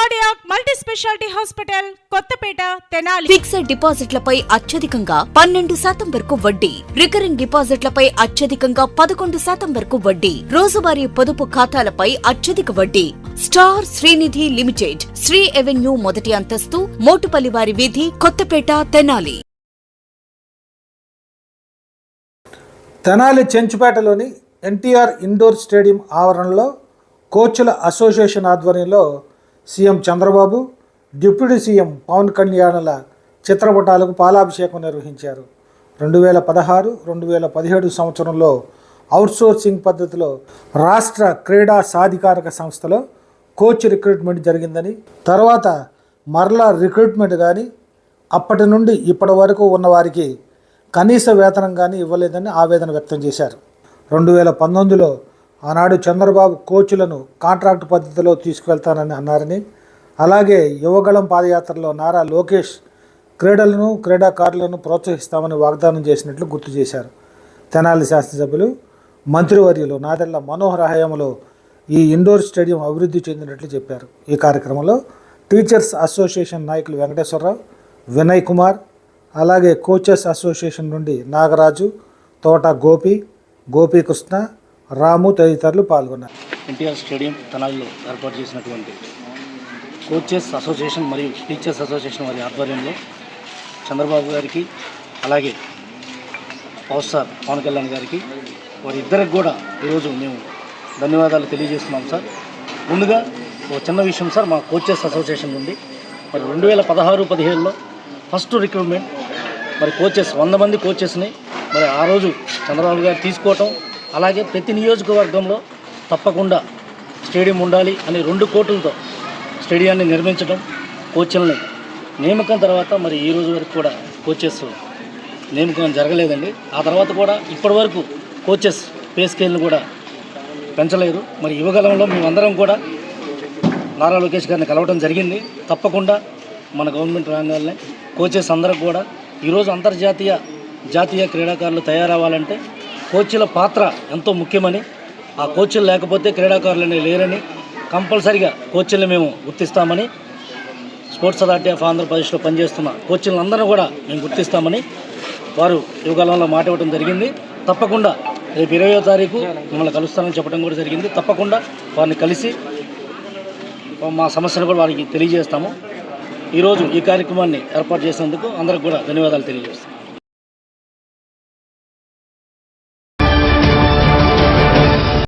Cardiac multi speciality hospital Kothapeta Tenali. Fixed డిపాజిట్లపై అత్యధికంగా పన్నెండు శాతం వరకు వడ్డీ. రికరింగ్ డిపాజిట్లపై అత్యధికంగా పదకొండు శాతం వరకు వడ్డీ. రోజువారీ పొదుపు ఖాతాలపై అత్యధిక వడ్డీ. Star Srinidhi limited Sri avenue మొదటి అంతస్తు మోటుపల్లివారి వీధి కొత్తపేట తెనాలి. తెనాలి చెంచుపేటలోని ఎన్టీఆర్ ఇండోర్ స్టేడియం ఆవరణలో కోచ్ల అసోసియేషన్ ఆధ్వర్యంలో CM Chandrababu deputy CM Pavan కళ్యాణ్ల చిత్రపటాలకు పాలాభిషేకం నిర్వహించారు. రెండు వేల పదహారు రెండు వేల పదిహేడు సంవత్సరంలో అవుట్సోర్సింగ్ పద్ధతిలో రాష్ట్ర క్రీడా సాధికారక సంస్థలో కోచ్ రిక్రూట్మెంట్ జరిగిందని తర్వాత మరలా రిక్రూట్మెంట్ కానీ అప్పటి నుండి ఇప్పటి వరకు ఉన్నవారికి కనీస వేతనం కానీ ఇవ్వలేదని ఆవేదన వ్యక్తం చేశారు. రెండు వేల పంతొమ్మిదిలో ఆనాడు చంద్రబాబు కోచ్లను కాంట్రాక్ట్ పద్ధతిలో తీసుకువెళ్తానని అన్నారని. అలాగే యువగళం పాదయాత్రలో నారా లోకేష్ క్రీడలను క్రీడాకారులను ప్రోత్సహిస్తామని వాగ్దానం చేసినట్లు గుర్తు చేశారు. తెనాలి శాసనసభ్యులు మంత్రివర్యులు నాదెళ్ళ మనోహర్ హయాంలో ఈ ఇండోర్ స్టేడియం అభివృద్ధి చెందినట్లు చెప్పారు. ఈ కార్యక్రమంలో టీచర్స్ అసోసియేషన్ నాయకులు వెంకటేశ్వరరావు వినయ్ కుమార్ అలాగే కోచెస్ అసోసియేషన్ నుండి నాగరాజు తోట గోపి గోపీకృష్ణ రాము తదితరులు పాల్గొన్నారు. ఎన్టీఆర్ స్టేడియం తెనాలిలో ఏర్పాటు చేసినటువంటి కోచెస్ అసోసియేషన్ మరియు టీచర్స్ అసోసియేషన్ వారి ఆధ్వర్యంలో చంద్రబాబు గారికి అలాగే పవర్ సార్ పవన్ కళ్యాణ్ గారికి వారిద్దరికి కూడా ఈరోజు మేము ధన్యవాదాలు తెలియజేస్తున్నాం సార్. ముందుగా ఒక చిన్న విషయం సార్ మా కోచెస్ అసోసియేషన్ నుండి. మరి రెండు వేల పదహారు పదిహేడులో ఫస్ట్ రిక్రూట్మెంట్ మరి కోచెస్ వంద మంది కోచెస్ని మరి ఆ రోజు చంద్రబాబు గారు తీసుకోవటం అలాగే ప్రతి నియోజకవర్గంలో తప్పకుండా స్టేడియం ఉండాలి అనే రెండు కోట్లతో స్టేడియాన్ని నిర్మించడం కోచ్లని నియామకం తర్వాత మరి ఈ రోజు వరకు కూడా కోచెస్ నియామకం జరగలేదండి. ఆ తర్వాత కూడా ఇప్పటి వరకు కోచెస్ పే స్కేల్ని కూడా పెంచలేదు. మరి యువగలంలో మేమందరం కూడా నారా లోకేష్ గారిని కలవడం జరిగింది. తప్పకుండా మన గవర్నమెంట్ రంగాల్ని కోచెస్ అందరికి కూడా ఈరోజు అంతర్జాతీయ జాతీయ క్రీడాకారులు తయారవ్వాలంటే కోచ్ల పాత్ర ఎంతో ముఖ్యమని ఆ కోచ్లు లేకపోతే క్రీడాకారులు అనేవి లేరని కంపల్సరిగా కోచ్ల్ని మేము గుర్తిస్తామని స్పోర్ట్స్ అథారిటీ ఆఫ్ ఆంధ్రప్రదేశ్లో పనిచేస్తున్న కోచ్లందరూ కూడా మేము గుర్తిస్తామని వారు యువకాలంలో మాట ఇవ్వడం జరిగింది. తప్పకుండా రేపు ఇరవయో తారీఖు మిమ్మల్ని కలుస్తానని చెప్పడం కూడా జరిగింది. తప్పకుండా వారిని కలిసి మా సమస్యను కూడా వారికి తెలియజేస్తాము. ఈరోజు ఈ కార్యక్రమాన్ని ఏర్పాటు చేసినందుకు అందరికి కూడా ధన్యవాదాలు తెలియజేస్తాం